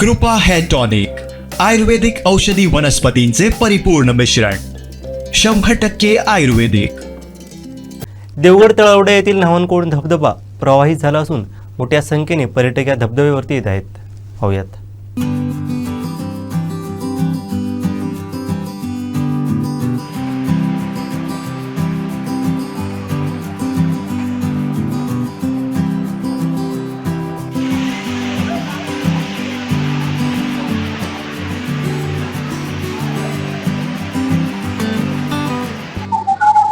कृपा hair tonic आयुर्वेदिक औषधी वनस्पतींचे परिपूर्ण मिश्रण शंभर टक्के आयुर्वेदिक. देवगड तळवडे येथील नावनकोड धबधबा प्रवाहित झाला असून मोठ्या संख्येने पर्यटक या धबधब्यावरती येत आहेत. पाहूयात.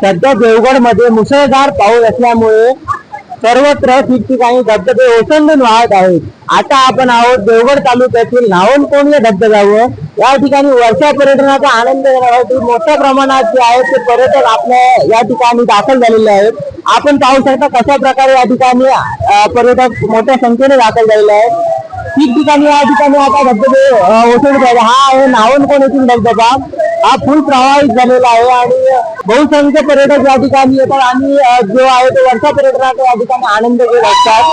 सध्या देवगडमध्ये मुसळधार पाऊस असल्यामुळे सर्वत्र ठिकठिकाणी धबधबे ओसंडून वाहत आहेत. आता आपण आहोत देवगड तालुक्यातील नावणकोण या धबधब्यावर. या ठिकाणी वर्षा पर्यटनाचा आनंद घेण्यासाठी मोठ्या प्रमाणात जे आहेत ते पर्यटक आपल्या या ठिकाणी दाखल झालेले आहेत. आपण पाहू शकता कशा प्रकारे या ठिकाणी पर्यटक मोठ्या संख्येने दाखल झालेले आहेत. ठिकठिकाणी या ठिकाणी आता धबधबे ओसंडत आहेत. हा आहे नावणकोण येथील धबधबा. हा फुल प्रवाहित झालेला आहे आणि बहुसंख्य पर्यटक या ठिकाणी येतात आणि जो आहे तो वर्षा पर्यटनाचा या ठिकाणी आनंद घेत असतात.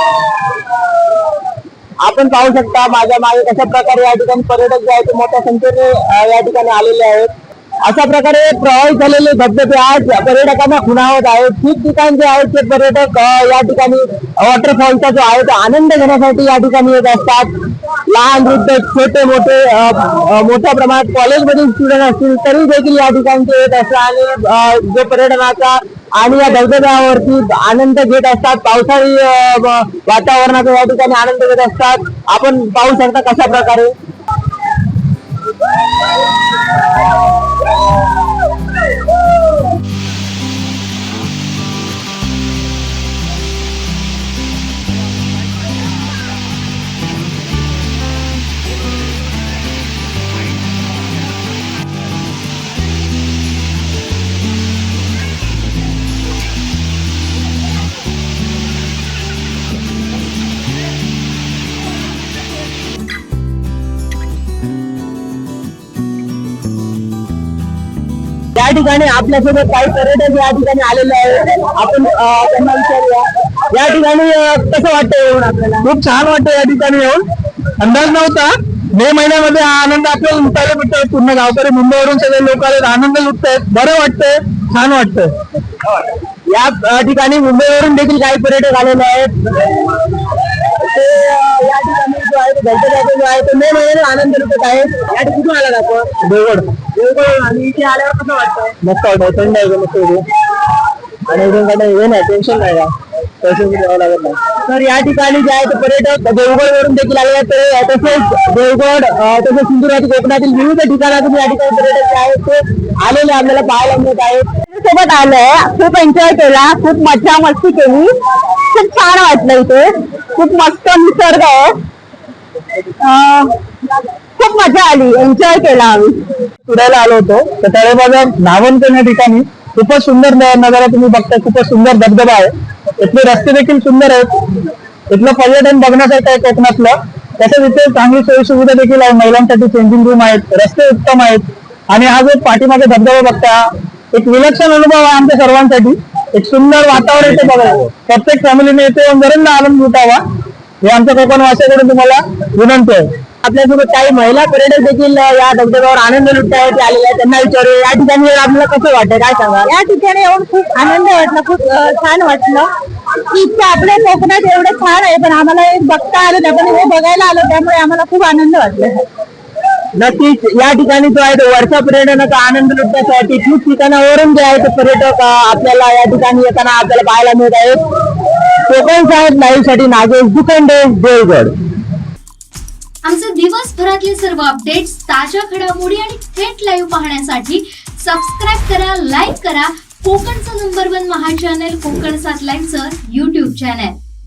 आपण पाहू शकता माझ्या मागे कशा प्रकारे या ठिकाणी पर्यटक जे आहेत मोठ्या संख्येने या ठिकाणी आलेले आहेत. अशा प्रकारे प्रवाहित झालेले धबधबे आज पर्यटकांना खुणावत आहेत. ठिकठिकाण जे आहेत ते पर्यटक या ठिकाणी वॉटरफॉलचा जो आहे तो आनंद घेण्यासाठी या ठिकाणी येत असतात. लहान वृद्ध छोटे मोठे मोठ्या प्रमाणात कॉलेजमधील स्टुडंट असतील तरी देखील या ठिकाणी ते येत असतात आणि जो पर्यटनाचा आणि या धबधब्यावरती आनंद घेत असतात. पावसाळी वातावरणाचा या ठिकाणी आनंद घेत असतात. आपण पाहू शकता कशा प्रकारे. ठिकाणी आपल्यासोबत काही पर्यटक या ठिकाणी आलेले आहेत. आपण त्यांना विचारूया. या ठिकाणी कसं वाटतं येऊन आपल्याला? खूप छान वाटतं या ठिकाणी येऊन. अंदाज नव्हता. मे महिन्यामध्ये हा आनंद आपल्याला लुटायला भेटतोय. पूर्ण गावकरी मुंबईवरून सगळे लोक आले. आनंद लुटतायत. बरं वाटतंय. छान वाटतंय. या ठिकाणी मुंबईवरून देखील काही पर्यटक आलेले आहेत. ते या ठिकाणी जो आहे तो धबधब्याचा जो आहे तो मे महिन्याने आनंद लुटत आहे. या ठिकाणी कुठून आला आपण देवगड. देवगड. आणि इथे आल्यावर कसं वाटतं? मस्त वाटतं. थंड आहे मस्त आणि इथून कडे हे नाही टेन्शन नाही का टेन्शन घ्यावं लागत नाही. तर या ठिकाणी जे आहे ते पर्यटक देवगड वरून देखील आलेले आहेत. तर तसेच देवगड तसेच सिंधुदुर्ग कोकणातील विविध ठिकाणातून या ठिकाणी पर्यटक जे आहेत ते आलेले आपल्याला पाहायला मिळत आहेत. सोबत आलोय. खूप एन्जॉय केला. खूप मजा मस्ती केली. खूप छान वाटलं इथे. खूप मस्त निसर्ग आहे. खूप मजा आली. एन्जॉय केला आम्ही. फिरायला आलो होतो. तर तळेबाजार नावणकोण या ठिकाणी. खूपच सुंदर नजारा तुम्ही बघताय. खूपच सुंदर धबधबा आहे. इथले रस्ते देखील सुंदर आहेत. इथलं पर्यटन बघण्यासारखं आहे कोकणातलं. तसंच इथे चांगली सोयी सुविधा देखील आहे. महिलांसाठी चेंजिंग रूम आहेत. रस्ते उत्तम आहेत. आणि हा जो पाठीमागे धबधबा बघता एक विलक्षण अनुभव आहे आमच्या सर्वांसाठी. एक सुंदर वातावरण येते बघायचं प्रत्येक फॅमिलीने येते येऊन जरूर आनंद लुटावा. हे आमच्या कोकण वासियाकडून तुम्हाला विनंती आहे. आपल्यासोबत काही महिला पर्यटक देखील या धबधब्यावर आनंद लुटतायत आलेले आहेत. त्यांना विचारू या ठिकाणी आपल्याला कसं वाटतं काय सांगा या ठिकाणी येऊन खूप आनंद वाटला खूप छान वाटलं. की इतकं आपल्या कोकणात एवढं छान आहे पण आम्हाला एक बघता आलं नाही. पण हे बघायला आलं त्यामुळे आम्हाला खूप आनंद वाटला. नक्कीच या ठिकाणी जो आहे तो वर्षा पर्यटनाचा आनंद लुटण्यासाठी ठिकठिकाणावरून जे आहे ते पर्यटक आपल्याला या ठिकाणी येताना आपल्याला पाहायला मिळत आहेत. कोकण साहेब लाईव्हसाठी नागेश दुखंडे देवगड. आमचे दिवसभरातले सर्व अपडेट्स ताज्या घडामोडी आणि थेट लाईव्ह पाहण्यासाठी सबस्क्राईब करा लाईक करा. कोकणचं number one Maha channel Konkan सात लाईव्हचं युट्यूब चॅनल